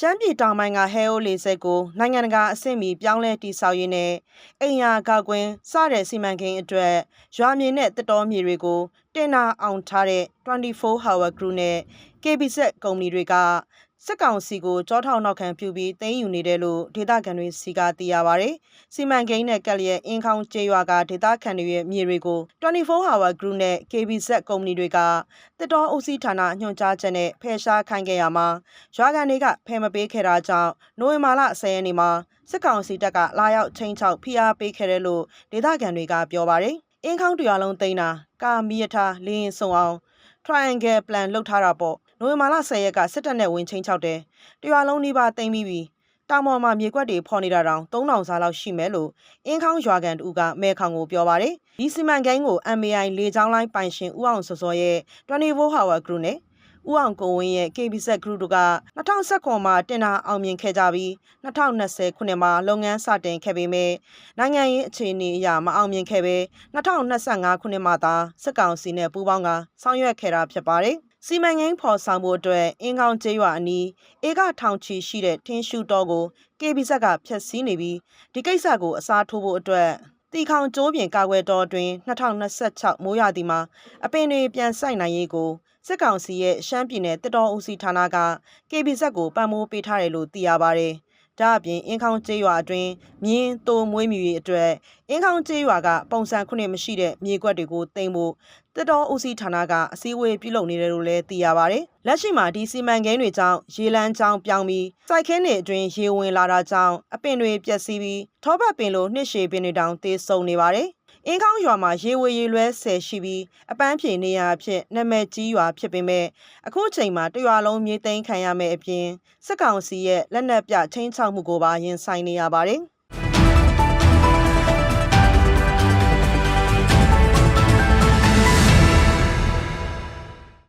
ရှမ်းပြည်တောင်ပိုင်းကဟဲအိုလေးစက်ကိုနိုင်ငံတကာအဆင့်မီပြောင်းလဲတိဆောက်ရေးနဲ့အိမ်ယာကောက်ကွင်းစတဲ့စီမံကိန်းအတွက်ရွာမြေနဲ့တက်တော်မြေတွေကိုတင်နာအောင်ထားတဲ့24 Hour Group နဲ့ KBZ ကုမ္ပဏီတွေက စစ်ကောင်စီကိုကြောထောက်နောက်ခံပြုပြီးသိမ်းယူနေတယ်လို့ဒေသခံတွေစီကသိရပါဗျ။စီမံကိန်းနဲ့ကက်လျက်အင်းခေါင်းကျေးရွာကဒေသခံတွေရဲ့မြေတွေကို24 Hour Group နဲ့ KBZ ကုမ္ပဏီတွေကတက်တော်အုပ်စီးဌာနညွှန်ကြားချက်နဲ့ဖယ်ရှားခိုင်းခဲ့ရမှာရွာကန်တွေကဖယ်မပေးခဲ့တာကြောင့်နိုဝင်ဘာလ10ရက်နေ့မှာစစ်ကောင်စီတပ်ကလာရောက်ချင်းချောက်ဖိအားပေးခဲ့တယ်လို့ဒေသခံတွေကပြောပါတယ်။အင်းခေါင်းတရားလုံးသိမ်းတာကာမီယထာလင်းရင်ဆုံအောင် triangle plan လှုပ်ထားတာပေါ့ နိုဝင်ဘာလ10ရက်ကစစ်တပ်နဲ့ဝင်ချင်းချောက်တယ်တရွာလုံးနှိပါသိမ်းပြီးပြီတောင်ပေါ်မှာမြေကွက်တွေဖော်နေတာတောင်3000စားလောက်ရှိမယ်လို့အင်းခေါင်းရွာကန်တူကမဲခေါင်ကိုပြောပါတယ်ဒီစီမံကိန်းကို MAI လေချောင်းလိုင်းပိုင်ရှင်ဦးအောင်စောစောရဲ့24 Hour Group နဲ့ဦးအောင်ကိုဝင်းရဲ့ KBZ Group တို့က2019မှာတင်တာအောင်မြင်ခဲ့ကြပြီး2020ခုနှစ်မှာလုပ်ငန်းစတင်ခဲ့ပေမဲ့နိုင်ငံရေးအခြေအနေအရမအောင်မြင်ခဲ့ပဲ2025ခုနှစ်မှာသာစစ်ကောင်စီနဲ့ပူးပေါင်းကဆောင်ရွက်ခဲ့တာဖြစ်ပါတယ်။ စီမံကိန်းဖော်ဆောင်မှုအတွက်အင်းကောင်းကျေးရွာအနီးဧကထောင်ချီရှိတဲ့ထင်းရှူတော်ကို KBZ ကဖျက်ဆီးနေပြီးဒီကိစ္စကိုအစားထိုးဖို့အတွက်တီခေါင်ကျိုးပြင်ကာကွယ်တော်အတွင်း2026မိုးရာသီမှာအပင်တွေပြန်ဆိုင်နိုင်ရေးကိုစစ်ကောင်စီရဲ့ရှမ်းပြည်နယ်တစ်တော်ဦးစီးဌာနက KBZ ကိုပံ့ပိုးပေးထားတယ်လို့သိရပါတယ်။ ဒါအပြင်အင်းခေါင်းကျေးရွာအတွင်းမြင်းတိုမွေးမြူရေးအတွက်အင်းခေါင်းကျေးရွာကပုံစံခုနှစ်မရှိတဲ့မြေကွက်တွေကိုတင်ဖို့တစ်တော်ဦးစီးဌာနကအစည်းအဝေးပြုလုပ်နေတယ်လို့လည်းသိရပါတယ်။လက်ရှိမှာဒီစီမံကိန်းတွေကြောင့်ရေလန်းကြောင်းပြောင်းပြီးစိုက်ခင်းတွေအတွင်းရေဝင်လာတာကြောင့်အပင်တွေပျက်စီးပြီးထောပတ်ပင်လိုနှစ်ရှည်ပင်တွေတောင်တေဆုံနေပါတယ်။ အင်းကောင်းရွာမှာရေဝေရေလွဲဆယ်ရှိပြီးအပန်းဖြေနေရာအဖြစ်နာမည်ကြီးရွာဖြစ်ပေမဲ့အခုချိန်မှာတရွာလုံးမြေသိမ်းခံရမယ့်အပြင်စစ်ကောင်စီရဲ့လက်နက်ပြချင်းချောက်မှုကိုပါရင်ဆိုင်နေရပါတယ်။